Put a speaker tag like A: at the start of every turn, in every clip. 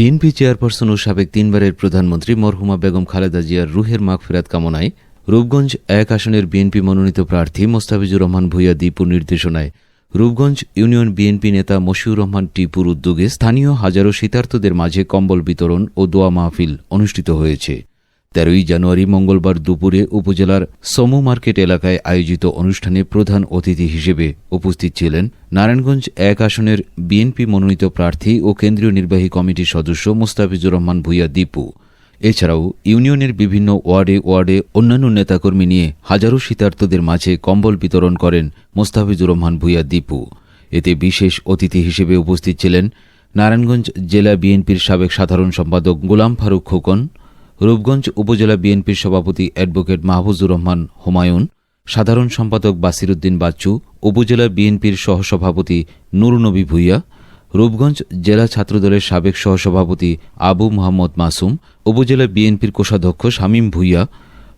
A: BNP chairperson ও সাবেক তিনবারের প্রধানমন্ত্রী মরহুমা বেগম খালেদা জিয়ার রুহের মাগফেরাত কামনায় রূপগঞ্জ এক আসনের বিএনপি মনোনীত প্রার্থী মোস্তাফিজুর রহমান ভূঁইয়া দীপুর নির্দেশনায় রূপগঞ্জ ইউনিয়ন বিএনপি নেতা মশিউর রহমান টিপুর উদ্যোগে স্থানীয় হাজারো শীতার্থদের মাঝে কম্বল বিতরণ ও দোয়া মাহফিল অনুষ্ঠিত হয়েছে। তেরোই জানুয়ারি মঙ্গলবার দুপুরে উপজেলার সমু মার্কেট এলাকায় আয়োজিত অনুষ্ঠানে প্রধান অতিথি হিসেবে উপস্থিত ছিলেন নারায়ণগঞ্জ এক আসনের বিএনপি মনোনীত প্রার্থী ও কেন্দ্রীয় নির্বাহী কমিটির সদস্য মুস্তাফিজুর রহমান ভূঁইয়া দীপু। এছাড়াও ইউনিয়নের বিভিন্ন ওয়ার্ডে ওয়ার্ডে অন্যান্য নেতাকর্মী নিয়ে হাজারো শীতার্তদের মাঝে কম্বল বিতরণ করেন মোস্তাফিজুর রহমান ভূঁইয়া দীপু। এতে বিশেষ অতিথি হিসেবে উপস্থিত ছিলেন নারায়ণগঞ্জ জেলা বিএনপির সাবেক সাধারণ সম্পাদক গোলাম ফারুক খোকন রূপগঞ্জ উপজেলা বিএনপির সভাপতি অ্যাডভোকেট মাহফুজুর রহমান হুমায়ুন, সাধারণ সম্পাদক বাসিরুদ্দিন বাচ্চু, উপজেলা বিএনপির সহসভাপতি নুরনবী ভুইয়া, রূপগঞ্জ জেলা ছাত্রদলের সাবেক সহসভাপতি আবু মোহাম্মদ মাসুম, উপজেলা বিএনপির কোষাধ্যক্ষ শামীম ভূঁইয়া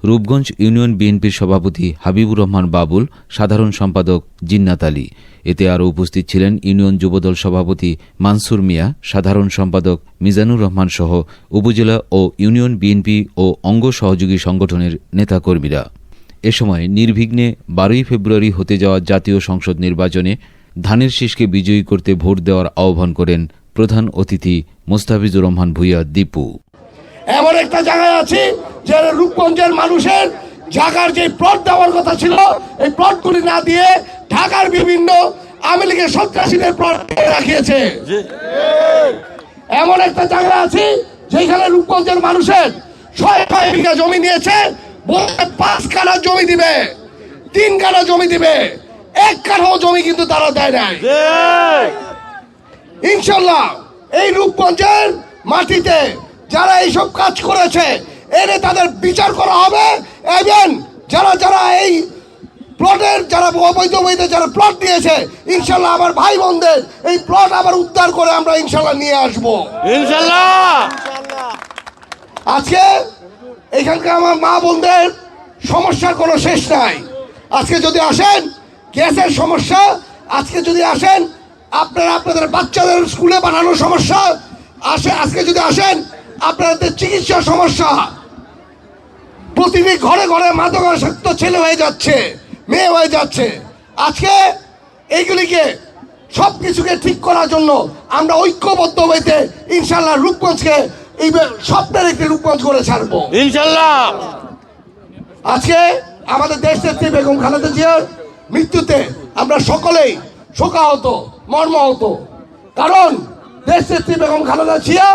A: রূপগঞ্জ ইউনিয়ন বিএনপির সভাপতি হাবিবুর রহমান বাবুল, সাধারণ সম্পাদক জিন্নাত আলী। এতে আরও উপস্থিত ছিলেন ইউনিয়ন যুবদল সভাপতি মানসুর মিয়া, সাধারণ সম্পাদক মিজানুর রহমান সহ উপজেলা ও ইউনিয়ন বিএনপি ও অঙ্গ সহযোগী সংগঠনের নেতাকর্মীরা। এ সময় নির্বিঘ্নে বারোই ফেব্রুয়ারি হতে যাওয়া জাতীয় সংসদ নির্বাচনে ধানের শীষকে বিজয়ী করতে ভোট দেওয়ার আহ্বান করেন প্রধান অতিথি মোস্তাফিজুর রহমান ভূঁইয়া দীপু।
B: এমন একটা জায়গায় আছি যে রূপগঞ্জের মানুষের জায়গার যে প্লট দেওয়ার কথা ছিল এই প্লটগুলি না দিয়ে ঢাকার বিভিন্ন আওয়ামী লীগের সন্ত্রাসীদের প্লট রাখিয়েছে এমন একটা জায়গা আছি যেখানে রূপগঞ্জের মানুষের ছয় ছয় বিঘা জমি নিয়েছে পাঁচ কাঠা জমি দিবে তিন কাঠা জমি দিবে এক কাঠাও জমি কিন্তু তারা দেয় নাই। ইনশাল্লাহ এই রূপগঞ্জের মাটিতে যারা এইসব কাজ করেছে এনে তাদের বিচার করা হবে। এবং যারা যারা এই প্লটের যারা অবৈধ অবৈধ যারা প্লট দিয়েছে ইনশাল্লাহ আমার ভাই বোনদের এই প্লট আবার উদ্ধার করে আমরা ইনশাল্লাহ নিয়ে আসব।
C: ইনশাল্লাহ!
B: আজকে এখানকার আমার মা বোনদের সমস্যার কোনো শেষ নাই। আজকে যদি আসেন গ্যাসের সমস্যা আজকে যদি আসেন আপনারা আপনাদের বাচ্চাদের স্কুলে পাঠানোর সমস্যা আসে আজকে যদি আসেন আপনাদের চিকিৎসার সমস্যা। প্রতিদিন ঘরে ঘরে মাদকাসক্ত ছেলে হয়ে যাচ্ছে মেয়ে হয়ে যাচ্ছে। আজকে এইগুলিকে সব কিছুকে ঠিক করার জন্য আমরা ঐক্যবদ্ধ হইতে ইনশাল্লাহ রূপগঞ্জকে এই স্বপ্নের একটি রূপগঞ্জ করে ছাড়বো।
C: ইনশাল্লাহ
B: আজকে আমাদের দেশ নেত্রী বেগম খালেদা জিয়ার মৃত্যুতে আমরা সকলেই শোকাহত মর্মাহত। কারণ দেশ নেত্রী বেগম খালেদা জিয়া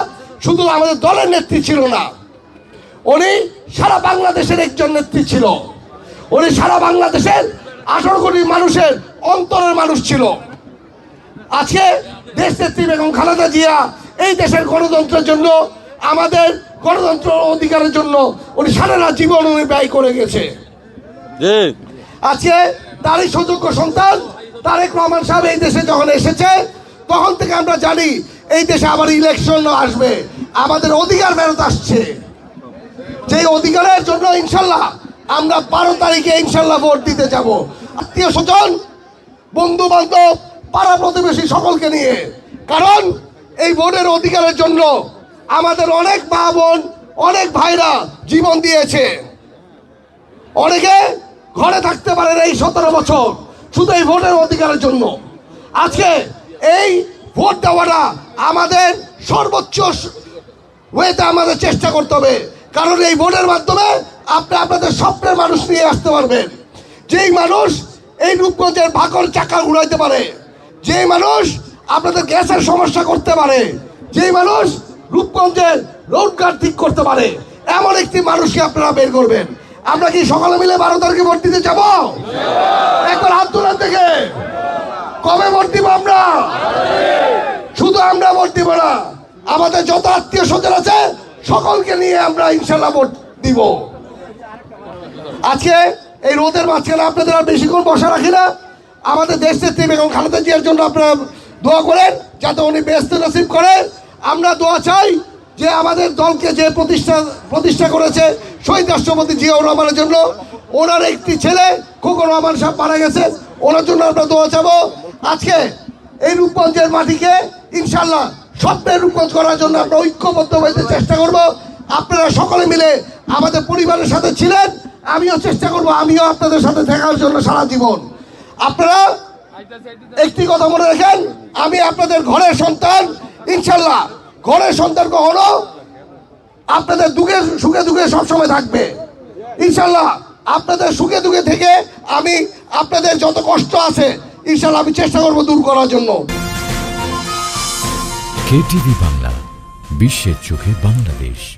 B: শুধু আমাদের দলের নেত্রী ছিল না উনি সারা বাংলাদেশের একজন নেত্রী ছিল। উনি সারা বাংলাদেশের আঠারো কোটি মানুষের অন্তরের মানুষ ছিল। আজকে দেশ নেত্রী বেগম খালেদা জিয়া এই দেশের গণতন্ত্রের জন্য আমাদের গণতন্ত্র অধিকারের জন্য উনি সারা জীবন উনি ব্যয় করে গেছে। আজকে তারই সুযোগ্য সন্তান তারেক রহমান সাহেব এই দেশে যখন এসেছে তখন থেকে আমরা জানি এই দেশে আবার ইলেকশন আসবে। আমাদের অধিকার ফেরত আসছে। যে অধিকারের জন্য ইনশাল্লাহ আমরা বারো তারিখে ইনশাল্লাহ ভোট দিতে যাব। আত্মীয় স্বজন বন্ধু বান্ধব পাড়া প্রতিবেশী সকলকে নিয়ে। কারণ এই ভোটের অধিকারের জন্য আমাদের অনেক মা বোন, অনেক ভাইরা জীবন দিয়েছে। অনেকে ঘরে থাকতে পারেন এই সতেরো বছর শুধু এই ভোটের অধিকারের জন্য। আজকে এই ভোট দেওয়াটা আমাদের সর্বোচ্চ ওয়েতে আমাদের চেষ্টা করতে হবে। কারণ এই ভোটের মাধ্যমে আপনি আপনাদের স্বপ্নের মানুষ নিয়ে আসতে পারবেন। যেই মানুষ এই রূপগঞ্জের ভাকর চাকা উড়াইতে পারে, যেই মানুষ আপনাদের গ্যাসের সমস্যা করতে পারে, যেই মানুষ রূপগঞ্জের রোডঘাট ঠিক করতে পারে, এমন একটি মানুষকে আপনারা বের করবেন। আমরা কি সকলে মিলে বারো তারিখে ভোট দিতে যাব? একবার হাত তোলার থেকে কবে ভোট দিব আমরা? শুধু আমরা ভোট দিব না, আমাদের যত আত্মীয় স্বজন আছে, সকলকে নিয়ে আমরা ইনশাল্লাহ ভোট দিব। আজকে এই রোদের মাঝখানে আপনাদের আর বেশিক্ষণ বসা রাখি না। আমাদের দেশ নেত্রী বেগম খালেদা জিয়ার জন্য আপনারা দোয়া করেন, যাতে উনি ব্যস্ত নসিব করেন। আমরা দোয়া চাই যে আমাদের দলকে যে প্রতিষ্ঠা প্রতিষ্ঠা করেছে শহীদ রাষ্ট্রপতি জিয়াউর রহমানের জন্য, ওনার একটি ছেলে খোকন রহমান সাহেব মারা গেছে, ওনার জন্য আমরা দোয়া চাবো। আজকে এই রূপগঞ্জের মাটিকে ইনশাল্লাহ স্বপ্নের রূপগত করার জন্য আমরা ঐক্যবদ্ধ হইতে চেষ্টা করব। আপনারা সকলে মিলে আমাদের পরিবারের সাথে ছিলেন, আমিও চেষ্টা করব, আমিও আপনাদের সাথে থাকার জন্য সারা জীবন। আপনারা একটি কথা মনে রাখেন, আমি আপনাদের ঘরের সন্তান ইনশাল্লাহ ঘরের সন্তান কখনো আপনাদের দুঃখে, সুখে দুঃখে সবসময় থাকবে। ইনশাল্লাহ আপনাদের সুখে দুঃখে থেকে আমি আপনাদের যত কষ্ট আছে ইনশাল্লাহ আমি চেষ্টা করব দূর করার জন্য।
D: কেটিভি বাংলা বিশ্বের চোখে বাংলাদেশ।